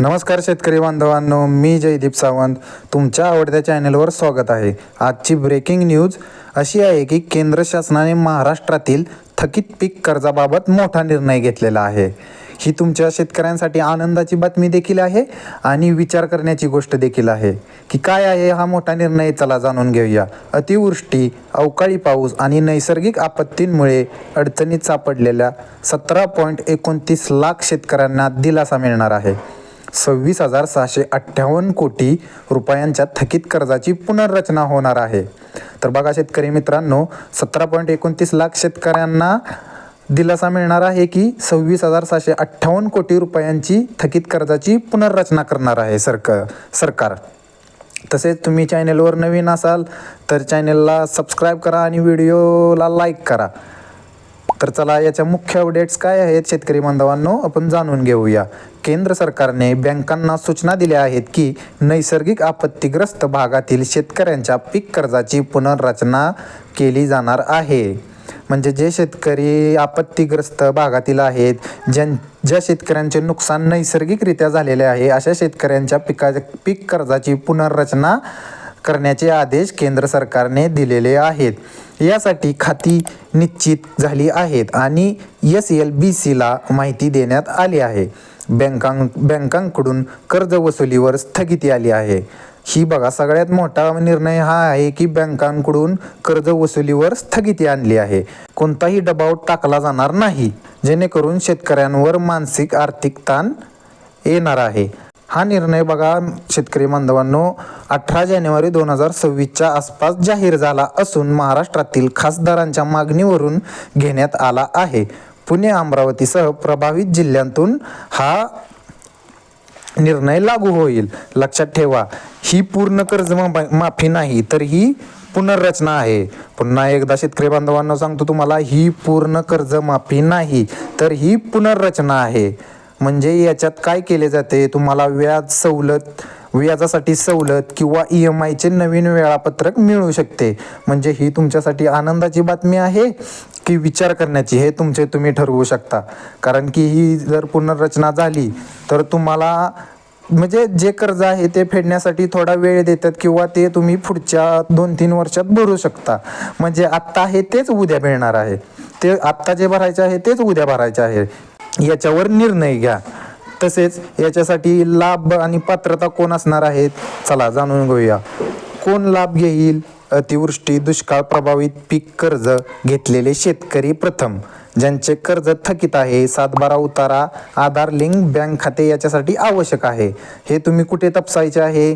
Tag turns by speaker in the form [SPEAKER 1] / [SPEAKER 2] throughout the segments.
[SPEAKER 1] नमस्कार शेतकरी बांधवांनो मी जयदीप सावंत. तुमच्या आवडत्या चॅनलवर स्वागत आहे. आजची ब्रेकिंग न्यूज अशी आहे की केंद्र शासनाने महाराष्ट्रातील थकीत पीक कर्जाबाबत मोठा निर्णय घेतलेला आहे. ही तुमच्या शेतकऱ्यांसाठी आनंदाची बातमी देखील आहे आणि विचार करण्याची गोष्ट देखील आहे की काय आहे हा मोठा निर्णय चला जाणून घेऊया. अतिवृष्टी अवकाळी पाऊस आणि नैसर्गिक आपत्तींमुळे अडचणीत सापडलेल्या सतरा पॉईंट एकोणतीस लाख शेतकऱ्यांना दिलासा मिळणार आहे. सव्वीस हजार सहाशे अठ्ठावन्न कोटी रुपयांच्या थकीत कर्जाची पुनर्रचना होणार आहे. तर बघा शेतकरी मित्रांनो सतरा पॉईंट एकोणतीस लाख शेतकऱ्यांना दिलासा मिळणार आहे की सव्वीस हजार सहाशे अठ्ठावन्न कोटी रुपयांची थकीत कर्जाची पुनर्रचना करणार आहे सरक सरकार. तसेच तुम्ही चॅनेलवर नवीन असाल तर चॅनेलला सबस्क्राईब करा आणि व्हिडिओला लाईक करा. तर चला याच्या मुख्य अपडेट्स काय आहेत शेतकरी बांधवांनो? आपण जाणून घेऊया. केंद्र सरकारने बँकांना सूचना दिल्या आहेत की नैसर्गिक आपत्तीग्रस्त भागातील शेतकऱ्यांच्या पीक कर्जाची पुनर्रचना केली जाणार आहे. म्हणजे जे शेतकरी आपत्तीग्रस्त भागातील आहेत ज्यां ज्या शेतकऱ्यांचे नुकसान नैसर्गिकरित्या झालेले आहे अशा शेतकऱ्यांच्या पिका पीक कर्जाची पुनर्रचना करण्याचे आदेश केंद्र सरकारने दिलेले आहेत. यासाठी खाती निश्चित झाली आहेत आणि एस एल बी सीला माहिती देण्यात आली आहे. बँकां बँकांकडून कर्ज वसुलीवर स्थगिती आली आहे. ही बघा सगळ्यात मोठा निर्णय हा आहे की बँकांकडून कर्ज वसुलीवर स्थगिती आणली आहे. कोणताही दबाव टाकला जाणार नाही जेणेकरून शेतकऱ्यांवर मानसिक आर्थिक ताण येणार आहे. हा निर्णय बघा शेतकरी बांधवांनो अठरा जानेवारी दोन हजार सव्वीसच्या आसपास जाहीर झाला असून महाराष्ट्रातील खासदारांच्या मागणीवरून घेण्यात आला आहे. पुणे अमरावतीसह प्रभावित जिल्ह्यांतून हा निर्णय लागू होईल. लक्षात ठेवा ही पूर्ण कर्ज मा- माफी नाही तर ही पुनर्रचना आहे. पुन्हा एकदा शेतकरी बांधवांना सांगतो तुम्हाला ही पूर्ण कर्जमाफी नाही तर ही पुनर्रचना आहे. म्हणजे याच्यात काय केले जाते? तुम्हाला व्याज सवलत व्याजासाठी सवलत किंवा ई एम आयचे नवीन वेळापत्रक मिळू शकते. म्हणजे ही तुमच्यासाठी आनंदाची बातमी आहे की विचार करण्याची हे तुमचे तुम्ही ठरवू शकता. कारण की ही जर पुनर्रचना झाली तर तुम्हाला म्हणजे जे कर्ज आहे ते फेडण्यासाठी थोडा वेळ देतात किंवा ते तुम्ही पुढच्या दोन तीन वर्षात भरू शकता. म्हणजे आत्ता आहे तेच उद्या मिळणार आहे. ते आत्ता जे भरायचे आहे तेच उद्या भरायचे आहे. याच्यावर निर्णय घ्या. तसेच याच्यासाठी लाभ आणि पात्रता कोण असणार आहेत? चला जाणून घेऊया. कोण लाभ घेईल? अतिवृष्टी दुष्काळ प्रभावित पीक कर्ज घेतलेले शेतकरी प्रथम. ज्यांचे कर्ज थकीत आहे सातबारा उतारा आधार लिंक बँक खाते याच्यासाठी आवश्यक आहे. हे तुम्ही कुठे तपासायचे आहे?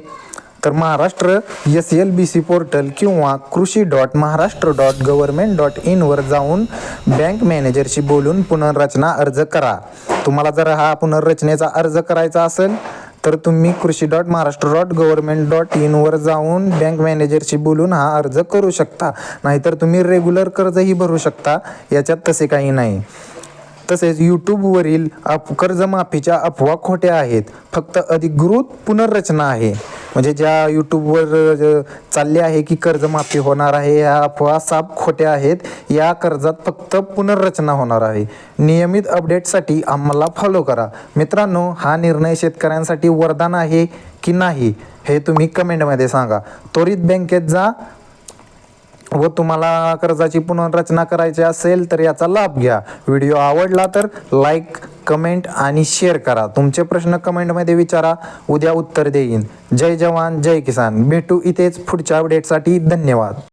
[SPEAKER 1] तर Maharashtra S L B C portal किंवा Krishi dot Maharashtra dot government dot इनवर जाऊन बँक मॅनेजरशी बोलून पुनर्रचना अर्ज करा. तुम्हाला जर हा पुनर्रचनेचा अर्ज करायचा असेल तर तुम्ही Krishi dot Maharashtra dot government dot इनवर जाऊन बँक मॅनेजरशी बोलून हा अर्ज करू शकता. नाहीतर तुम्ही रेग्युलर कर्जही भरू शकता. याच्यात तसे काही नाही. तसेच यूट्यूबवरील अप कर्जमाफीच्या अफवा खोट्या आहेत. फक्त अधिकृत पुनर्रचना आहे. म्हणजे ज्या यूट्यूबवर चालले आहे की कर्जमाफी होणार आहे या अफवा साप खोट्या आहेत या कर्जात फक्त पुनर्रचना होणार आहे. नियमित अपडेटसाठी आम्हाला फॉलो करा. मित्रांनो हा निर्णय शेतकऱ्यांसाठी वरदान आहे की नाही हे तुम्ही कमेंटमध्ये सांगा. त्वरित बँकेत जा व तुम्हाला कर्जाची पुनर्रचना करायची असेल तर याचा लाभ घ्या. व्हिडिओ आवडला तर लाईक कमेंट आणि शेअर करा. तुमचे प्रश्न कमेंटमध्ये विचारा. उद्या उत्तर देईन. जय जवान जय किसान. भेटू इथेच पुढच्या अपडेटसाठी धन्यवाद.